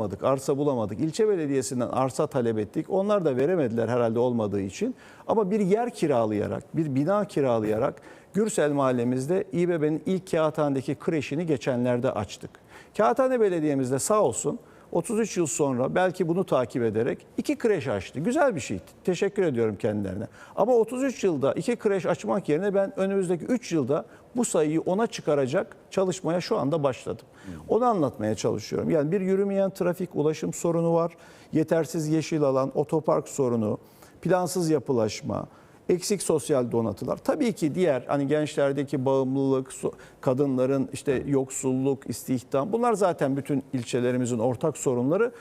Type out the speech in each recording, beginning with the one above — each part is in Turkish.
bulamadık, arsa bulamadık. İlçe belediyesinden arsa talep ettik. Onlar da veremediler herhalde olmadığı için. Ama bir yer kiralayarak, bir bina kiralayarak Gürsel mahallemizde İBB'nin ilk kağıthanedeki kreşini geçenlerde açtık. Kağıthane Belediye'mizde sağ olsun 33 yıl sonra belki bunu takip ederek iki kreş açtı. Güzel bir şey. Teşekkür ediyorum kendilerine. Ama 33 yılda iki kreş açmak yerine ben önümüzdeki 3 yılda bu sayıyı ona çıkaracak çalışmaya şu anda başladım. Onu anlatmaya çalışıyorum. Yani bir yürümeyen trafik ulaşım sorunu var. Yetersiz yeşil alan, otopark sorunu, plansız yapılaşma, eksik sosyal donatılar. Tabii ki diğer hani gençlerdeki bağımlılık, kadınların işte yoksulluk, istihdam bunlar zaten bütün ilçelerimizin ortak sorunları.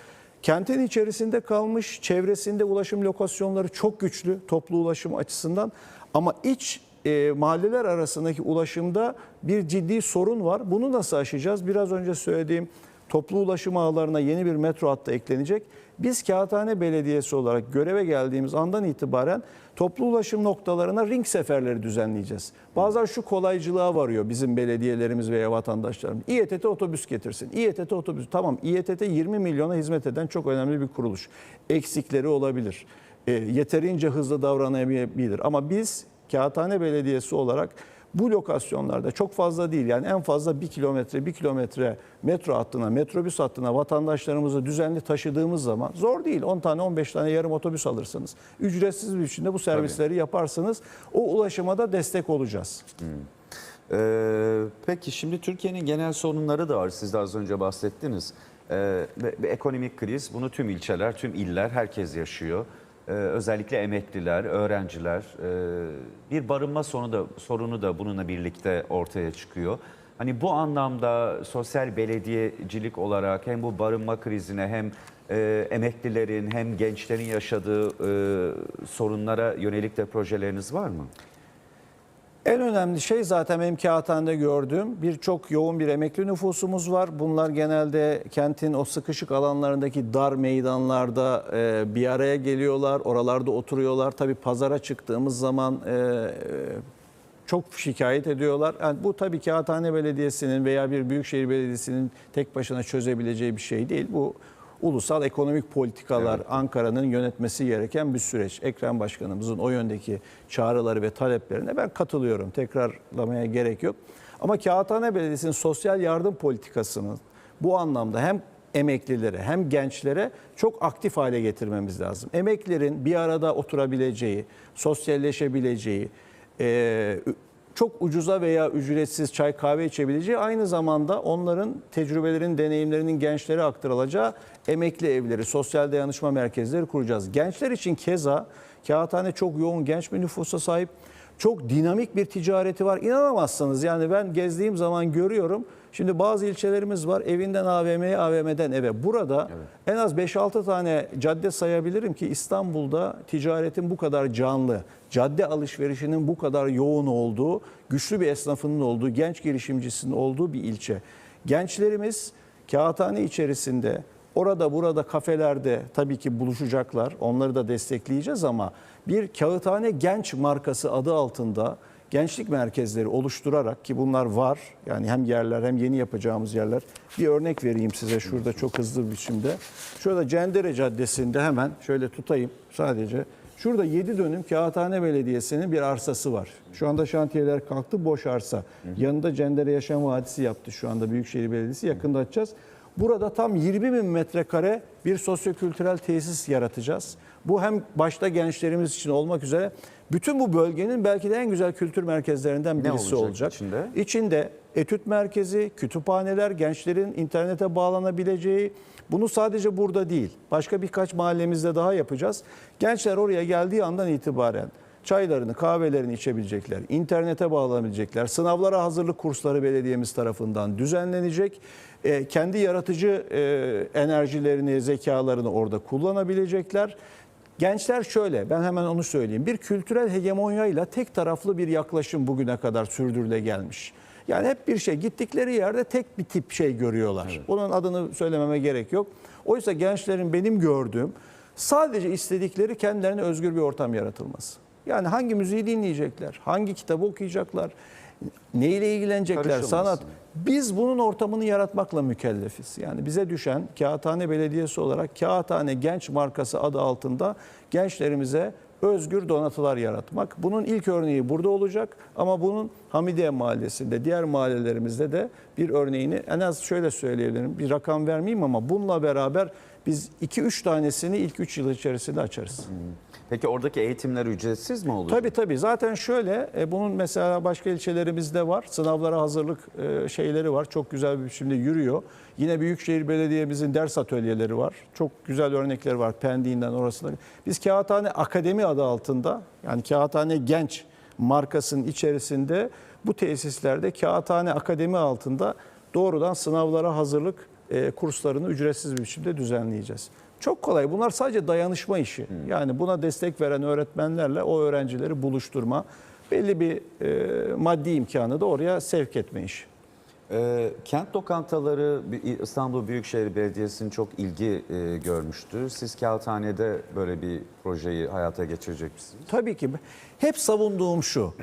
Kentin içerisinde kalmış, çevresinde ulaşım lokasyonları çok güçlü toplu ulaşım açısından ama iç e, mahalleler arasındaki ulaşımda bir ciddi sorun var. Bunu nasıl aşacağız? Biraz önce söylediğim toplu ulaşım ağlarına yeni bir metro hattı eklenecek. Biz Kağıthane Belediyesi olarak göreve geldiğimiz andan itibaren toplu ulaşım noktalarına ring seferleri düzenleyeceğiz. Bazen şu kolaycılığa varıyor bizim belediyelerimiz veya vatandaşlarımız. İETT otobüs getirsin. İETT otobüs tamam İETT 20 milyona hizmet eden çok önemli bir kuruluş. Eksikleri olabilir. E, yeterince hızlı davranamayabilir. Ama biz Kağıthane Belediyesi olarak bu lokasyonlarda çok fazla değil yani en fazla bir kilometre bir kilometre metro hattına metrobüs hattına vatandaşlarımızı düzenli taşıdığımız zaman zor değil 10 tane 15 tane yarım otobüs alırsınız. Ücretsiz bir biçimde bu servisleri yaparsınız. O ulaşıma da destek olacağız. Ee, peki şimdi Türkiye'nin genel sorunları da var. Siz de az önce bahsettiniz. Ee, ve ekonomik kriz bunu tüm ilçeler, tüm iller herkes yaşıyor. Ee, özellikle emekliler, öğrenciler. Ee, bir barınma sorunu da, sorunu da bununla birlikte ortaya çıkıyor. Hani bu anlamda sosyal belediyecilik olarak hem bu barınma krizine hem e, emeklilerin hem gençlerin yaşadığı e, sorunlara yönelik de projeleriniz var mı? En önemli şey zaten benim kağıthanede gördüğüm birçok yoğun bir emekli nüfusumuz var. Bunlar genelde kentin o sıkışık alanlarındaki dar meydanlarda e, bir araya geliyorlar. Oralarda oturuyorlar. Tabii pazara çıktığımız zaman e, e, çok şikayet ediyorlar. Yani bu tabii Kağıthane Belediyesi'nin veya bir büyükşehir belediyesinin tek başına çözebileceği bir şey değil. Bu ulusal ekonomik politikalar Ankara'nın yönetmesi gereken bir süreç. Ekrem Başkanımızın o yöndeki çağrıları ve taleplerine ben katılıyorum. Tekrarlamaya gerek yok. Ama Kağıthane Belediyesi'nin sosyal yardım politikasını bu anlamda hem emeklilere hem gençlere çok aktif hale getirmemiz lazım. Emeklilerin bir arada oturabileceği, sosyalleşebileceği, e, çok ucuza veya ücretsiz çay kahve içebileceği aynı zamanda onların tecrübelerin, deneyimlerinin gençlere aktarılacağı emekli evleri, sosyal dayanışma merkezleri kuracağız. Gençler için keza Kağıthane çok yoğun genç bir nüfusa sahip. Çok dinamik bir ticareti var. İnanamazsınız yani ben gezdiğim zaman görüyorum. Şimdi bazı ilçelerimiz var evinden AVM'ye, AVM'den eve. Burada en az 5-6 tane cadde sayabilirim ki İstanbul'da ticaretin bu kadar canlı, cadde alışverişinin bu kadar yoğun olduğu, güçlü bir esnafının olduğu, genç girişimcisinin olduğu bir ilçe. Gençlerimiz kağıthane içerisinde Orada burada kafelerde tabii ki buluşacaklar. Onları da destekleyeceğiz ama bir kağıthane genç markası adı altında gençlik merkezleri oluşturarak ki bunlar var. Yani hem yerler hem yeni yapacağımız yerler. Bir örnek vereyim size şurada çok hızlı bir biçimde. Şurada Cendere Caddesi'nde hemen şöyle tutayım sadece. Şurada 7 dönüm Kağıthane Belediyesi'nin bir arsası var. Şu anda şantiyeler kalktı boş arsa. Yanında Cendere Yaşam Vadisi yaptı şu anda Büyükşehir Belediyesi. Yakında açacağız. Burada tam 20 bin metrekare bir sosyokültürel tesis yaratacağız. Bu hem başta gençlerimiz için olmak üzere bütün bu bölgenin belki de en güzel kültür merkezlerinden birisi olacak olacak. içinde? İçinde etüt merkezi, kütüphaneler, gençlerin internete bağlanabileceği, bunu sadece burada değil, başka birkaç mahallemizde daha yapacağız. Gençler oraya geldiği andan itibaren çaylarını, kahvelerini içebilecekler, internete bağlanabilecekler, sınavlara hazırlık kursları belediyemiz tarafından düzenlenecek. E, kendi yaratıcı e, enerjilerini, zekalarını orada kullanabilecekler. Gençler şöyle, ben hemen onu söyleyeyim. Bir kültürel hegemonyayla tek taraflı bir yaklaşım bugüne kadar sürdürüle gelmiş. Yani hep bir şey, gittikleri yerde tek bir tip şey görüyorlar. Onun adını söylememe gerek yok. Oysa gençlerin benim gördüğüm sadece istedikleri kendilerine özgür bir ortam yaratılması. Yani hangi müziği dinleyecekler, hangi kitabı okuyacaklar, neyle ilgilenecekler, sanat. Biz bunun ortamını yaratmakla mükellefiz. Yani bize düşen Kağıthane Belediyesi olarak Kağıthane Genç markası adı altında gençlerimize özgür donatılar yaratmak. Bunun ilk örneği burada olacak ama bunun Hamidiye Mahallesi'nde, diğer mahallelerimizde de bir örneğini en az şöyle söyleyebilirim. Bir rakam vermeyeyim ama bununla beraber biz 2-3 tanesini ilk 3 yıl içerisinde açarız. Peki oradaki eğitimler ücretsiz mi olacak? Tabii tabii. Zaten şöyle e, bunun mesela başka ilçelerimizde var. Sınavlara hazırlık e, şeyleri var. Çok güzel bir biçimde yürüyor. Yine Büyükşehir Belediye'mizin ders atölyeleri var. Çok güzel örnekleri var Pendik'inden orasına. Biz Kağıthane Akademi adı altında yani Kağıthane Genç markasının içerisinde bu tesislerde Kağıthane Akademi altında doğrudan sınavlara hazırlık e, kurslarını ücretsiz bir biçimde düzenleyeceğiz. Çok kolay. Bunlar sadece dayanışma işi. Yani buna destek veren öğretmenlerle o öğrencileri buluşturma, belli bir e, maddi imkanı da oraya sevk etme işi. Ee, kent lokantaları İstanbul Büyükşehir Belediyesi'nin çok ilgi e, görmüştü. Siz Kağıthane'de böyle bir projeyi hayata geçirecek misiniz? Tabii ki. Hep savunduğum şu.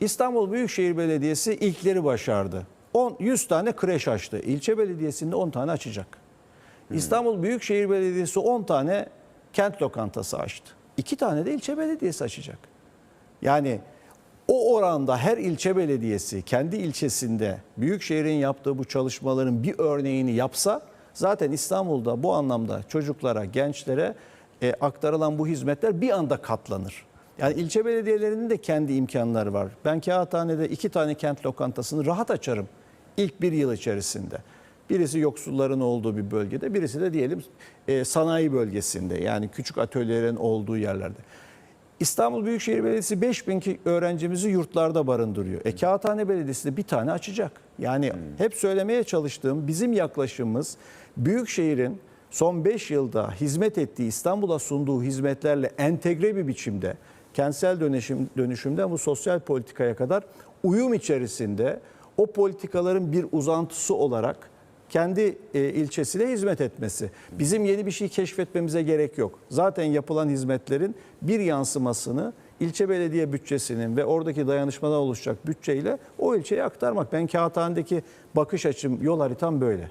İstanbul Büyükşehir Belediyesi ilkleri başardı. 10 100 tane kreş açtı. İlçe belediyesinde 10 tane açacak. İstanbul Büyükşehir Belediyesi 10 tane kent lokantası açtı. 2 tane de ilçe belediyesi açacak. Yani o oranda her ilçe belediyesi kendi ilçesinde büyükşehirin yaptığı bu çalışmaların bir örneğini yapsa zaten İstanbul'da bu anlamda çocuklara, gençlere e, aktarılan bu hizmetler bir anda katlanır. Yani ilçe belediyelerinin de kendi imkanları var. Ben Kağıthane'de iki tane kent lokantasını rahat açarım ilk bir yıl içerisinde. Birisi yoksulların olduğu bir bölgede, birisi de diyelim e, sanayi bölgesinde yani küçük atölyelerin olduğu yerlerde. İstanbul Büyükşehir Belediyesi 5000 ki- öğrencimizi yurtlarda barındırıyor. E Kağıthane Belediyesi de bir tane açacak. Yani hep söylemeye çalıştığım bizim yaklaşımımız Büyükşehir'in son 5 yılda hizmet ettiği İstanbul'a sunduğu hizmetlerle entegre bir biçimde kentsel dönüşüm dönüşümden bu sosyal politikaya kadar uyum içerisinde o politikaların bir uzantısı olarak kendi e, ilçesine hizmet etmesi. Bizim yeni bir şey keşfetmemize gerek yok. Zaten yapılan hizmetlerin bir yansımasını ilçe belediye bütçesinin ve oradaki dayanışmadan oluşacak bütçeyle o ilçeye aktarmak. Ben Kağıthane'deki bakış açım, yol haritam böyle.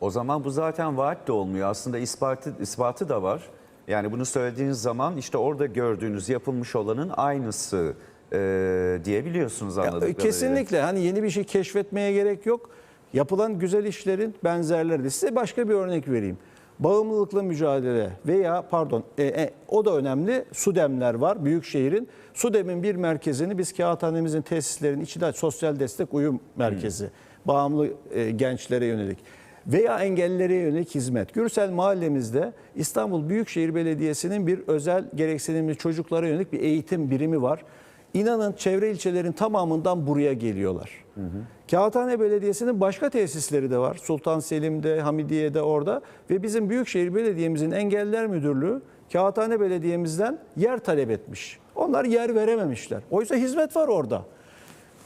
O zaman bu zaten vaat de olmuyor. Aslında ispatı, ispatı da var. Yani bunu söylediğiniz zaman işte orada gördüğünüz yapılmış olanın aynısı e, diyebiliyorsunuz Ya, anladığım kadarıyla. kesinlikle hani yeni bir şey keşfetmeye gerek yok. Yapılan güzel işlerin benzerleri de. Size başka bir örnek vereyim. Bağımlılıkla mücadele veya pardon e, e, o da önemli. Sudemler var Büyükşehir'in. Sudem'in bir merkezini biz Kağıthane'mizin tesislerin içinde sosyal destek uyum merkezi. Bağımlı e, gençlere yönelik veya engellilere yönelik hizmet. Gürsel mahallemizde İstanbul Büyükşehir Belediyesi'nin bir özel gereksinimli çocuklara yönelik bir eğitim birimi var. İnanın çevre ilçelerin tamamından buraya geliyorlar. Kağıthane Belediyesi'nin başka tesisleri de var. Sultan Selim'de, Hamidiye'de orada ve bizim Büyükşehir Belediye'mizin Engelliler Müdürlüğü Kağıthane Belediye'mizden yer talep etmiş. Onlar yer verememişler. Oysa hizmet var orada.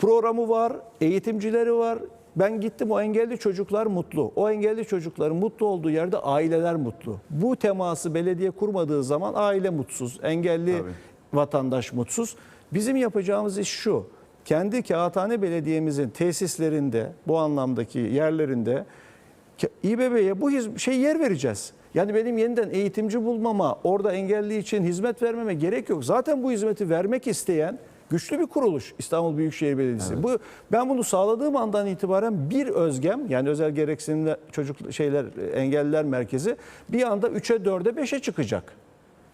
Programı var, eğitimcileri var. Ben gittim o engelli çocuklar mutlu. O engelli çocukların mutlu olduğu yerde aileler mutlu. Bu teması belediye kurmadığı zaman aile mutsuz, engelli Tabii. vatandaş mutsuz. Bizim yapacağımız iş şu. Kendi Kağıthane Belediye'mizin tesislerinde, bu anlamdaki yerlerinde İBB'ye bu şey yer vereceğiz. Yani benim yeniden eğitimci bulmama, orada engelli için hizmet vermeme gerek yok. Zaten bu hizmeti vermek isteyen güçlü bir kuruluş İstanbul Büyükşehir Belediyesi. Bu ben bunu sağladığım andan itibaren bir özgem yani özel gereksinimli çocuk şeyler engelliler merkezi bir anda 3'e 4'e 5'e çıkacak.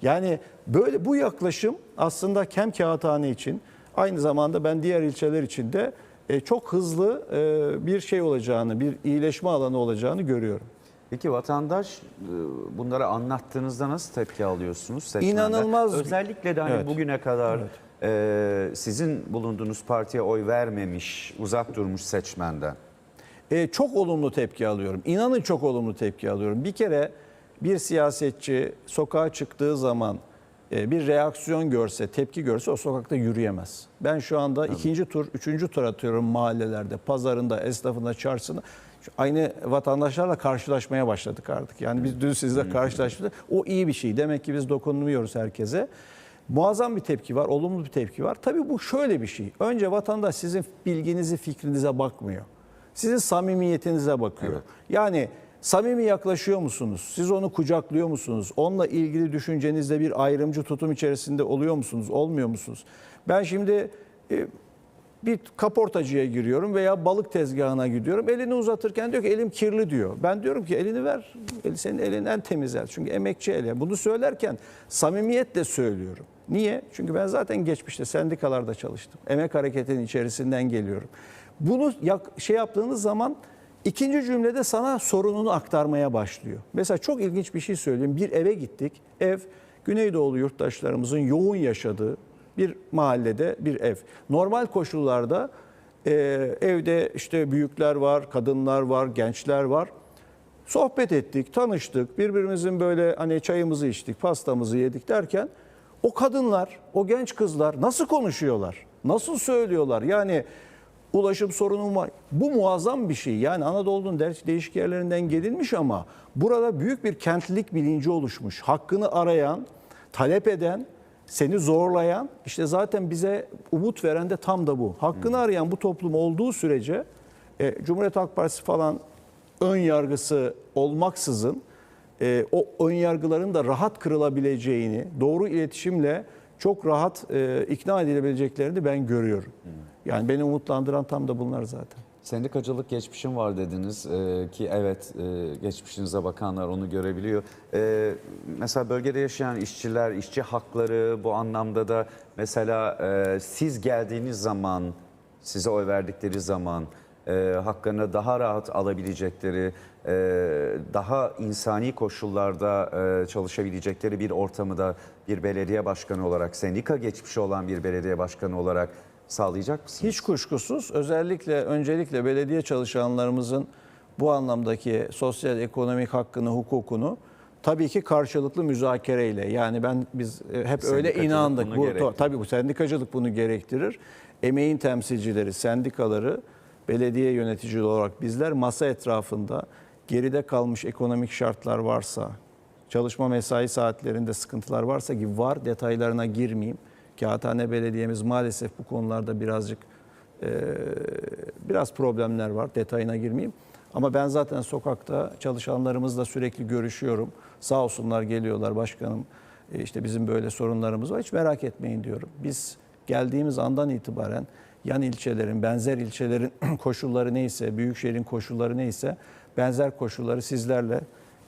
Yani böyle bu yaklaşım aslında hem Kağıthane için aynı zamanda ben diğer ilçeler için de e, çok hızlı e, bir şey olacağını, bir iyileşme alanı olacağını görüyorum. Peki vatandaş e, bunları anlattığınızda nasıl tepki alıyorsunuz seçmenden? İnanılmaz. Özellikle de hani Evet. bugüne kadar e, sizin bulunduğunuz partiye oy vermemiş, uzak durmuş seçmenden. E, çok olumlu tepki alıyorum. İnanın çok olumlu tepki alıyorum. Bir kere bir siyasetçi sokağa çıktığı zaman e, bir reaksiyon görse, tepki görse o sokakta yürüyemez. Ben şu anda ikinci tur, üçüncü tur atıyorum mahallelerde, pazarında, esnafında, çarşısında. Aynı vatandaşlarla karşılaşmaya başladık artık. Yani biz dün sizle karşılaştık. O iyi bir şey. Demek ki biz dokunmuyoruz herkese. Muazzam bir tepki var, olumlu bir tepki var. Tabii bu şöyle bir şey. Önce vatandaş sizin bilginizi, fikrinize bakmıyor. Sizin samimiyetinize bakıyor. Evet. Yani samimi yaklaşıyor musunuz? Siz onu kucaklıyor musunuz? Onunla ilgili düşüncenizde bir ayrımcı tutum içerisinde oluyor musunuz? Olmuyor musunuz? Ben şimdi e, bir kaportacıya giriyorum veya balık tezgahına gidiyorum. Elini uzatırken diyor ki elim kirli diyor. Ben diyorum ki elini ver. Senin elin en temiz el. Çünkü emekçi el. Bunu söylerken samimiyetle söylüyorum. Niye? Çünkü ben zaten geçmişte sendikalarda çalıştım. Emek hareketinin içerisinden geliyorum. Bunu şey yaptığınız zaman ikinci cümlede sana sorununu aktarmaya başlıyor. Mesela çok ilginç bir şey söyleyeyim. Bir eve gittik. Ev Güneydoğulu yurttaşlarımızın yoğun yaşadığı bir mahallede bir ev. Normal koşullarda e, evde işte büyükler var, kadınlar var, gençler var. Sohbet ettik, tanıştık. Birbirimizin böyle hani çayımızı içtik, pastamızı yedik derken o kadınlar, o genç kızlar nasıl konuşuyorlar? Nasıl söylüyorlar? Yani ulaşım sorunum var. Bu muazzam bir şey. Yani Anadolu'nun değişik yerlerinden gelinmiş ama burada büyük bir kentlilik bilinci oluşmuş. Hakkını arayan, talep eden, seni zorlayan işte zaten bize umut veren de tam da bu. Hakkını arayan bu toplum olduğu sürece e, Cumhuriyet Halk Partisi falan ön yargısı olmaksızın e, o ön yargıların da rahat kırılabileceğini, doğru iletişimle çok rahat e, ikna edilebileceklerini ben görüyorum. Yani beni umutlandıran tam da bunlar zaten. Sendikacılık geçmişim var dediniz Ee, ki evet e, geçmişinize bakanlar onu görebiliyor. Ee, mesela bölgede yaşayan işçiler, işçi hakları bu anlamda da mesela e, siz geldiğiniz zaman, size oy verdikleri zaman e, haklarını daha rahat alabilecekleri, e, daha insani koşullarda e, çalışabilecekleri bir ortamı da bir belediye başkanı olarak, sendika geçmişi olan bir belediye başkanı olarak sağlayacak mısınız? Hiç kuşkusuz özellikle öncelikle belediye çalışanlarımızın bu anlamdaki sosyal ekonomik hakkını, hukukunu tabii ki karşılıklı müzakereyle. Yani ben biz e, hep öyle inandık. Bu gerektirir. tabii bu sendikacılık bunu gerektirir. Emeğin temsilcileri, sendikaları, belediye yöneticileri olarak bizler masa etrafında geride kalmış ekonomik şartlar varsa, çalışma mesai saatlerinde sıkıntılar varsa ki var detaylarına girmeyeyim. Kağıthane Belediye'miz maalesef bu konularda birazcık e, biraz problemler var. Detayına girmeyeyim. Ama ben zaten sokakta çalışanlarımızla sürekli görüşüyorum. Sağ olsunlar geliyorlar başkanım. e, işte bizim böyle sorunlarımız var. Hiç merak etmeyin diyorum. Biz geldiğimiz andan itibaren yan ilçelerin, benzer ilçelerin koşulları neyse, büyükşehirin koşulları neyse benzer koşulları sizlerle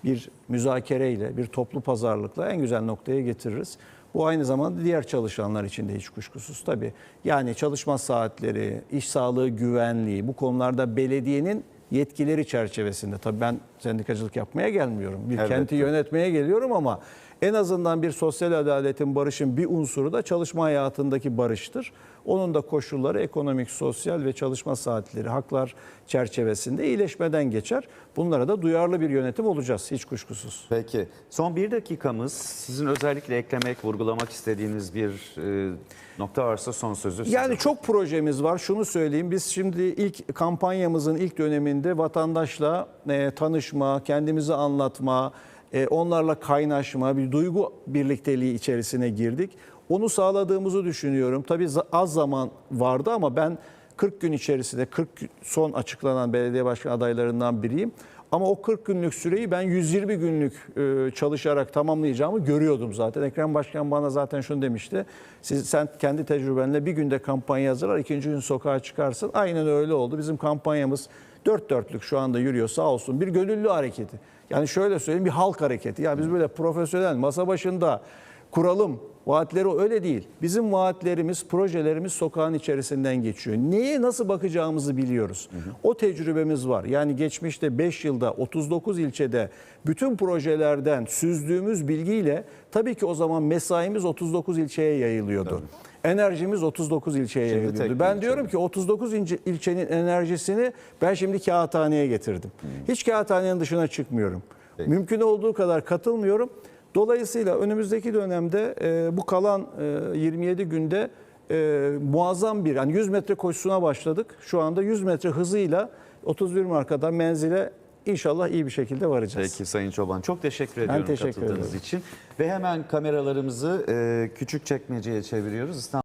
bir müzakereyle, bir toplu pazarlıkla en güzel noktaya getiririz. Bu aynı zamanda diğer çalışanlar için de hiç kuşkusuz tabii. Yani çalışma saatleri, iş sağlığı güvenliği bu konularda belediyenin yetkileri çerçevesinde. Tabii ben sendikacılık yapmaya gelmiyorum. Bir Evet. kenti yönetmeye geliyorum ama en azından bir sosyal adaletin, barışın bir unsuru da çalışma hayatındaki barıştır. Onun da koşulları ekonomik, sosyal ve çalışma saatleri, haklar çerçevesinde iyileşmeden geçer. Bunlara da duyarlı bir yönetim olacağız hiç kuşkusuz. Peki. Son bir dakikamız. Sizin özellikle eklemek, vurgulamak istediğiniz bir e, nokta varsa son sözü size. Yani çok projemiz var. Şunu söyleyeyim. Biz şimdi ilk kampanyamızın ilk döneminde vatandaşla e, tanışma, kendimizi anlatma, e, onlarla kaynaşma, bir duygu birlikteliği içerisine girdik. Onu sağladığımızı düşünüyorum. Tabii az zaman vardı ama ben 40 gün içerisinde 40 gün- son açıklanan belediye başkan adaylarından biriyim. Ama o 40 günlük süreyi ben 120 günlük e, çalışarak tamamlayacağımı görüyordum zaten. Ekrem Başkan bana zaten şunu demişti. Siz sen kendi tecrübenle bir günde kampanya hazırlar, ikinci gün sokağa çıkarsın. Aynen öyle oldu. Bizim kampanyamız dört dörtlük şu anda yürüyor sağ olsun. Bir gönüllü hareketi. Yani şöyle söyleyeyim bir halk hareketi. Yani biz böyle profesyonel masa başında kuralım. Vaatleri öyle değil. Bizim vaatlerimiz, projelerimiz sokağın içerisinden geçiyor. Neye nasıl bakacağımızı biliyoruz. O tecrübemiz var. Yani geçmişte 5 yılda 39 ilçede bütün projelerden süzdüğümüz bilgiyle tabii ki o zaman mesaimiz 39 ilçeye yayılıyordu. Enerjimiz 39 ilçeye Şimdi yayılıyordu. Ben ilçe. diyorum ki 39 ince- ilçenin enerjisini ben şimdi kağıthaneye getirdim. Hiç kağıthanenin dışına çıkmıyorum. Peki. Mümkün olduğu kadar katılmıyorum. Dolayısıyla önümüzdeki dönemde e, bu kalan e, 27 günde e, muazzam bir yani 100 metre koşusuna başladık. Şu anda 100 metre hızıyla 31 markadan menzile inşallah iyi bir şekilde varacağız. Peki Sayın Çoban çok teşekkür ediyorum teşekkür katıldığınız ederim. için. Ve hemen kameralarımızı e, küçük çekmeceye çeviriyoruz. İstanbul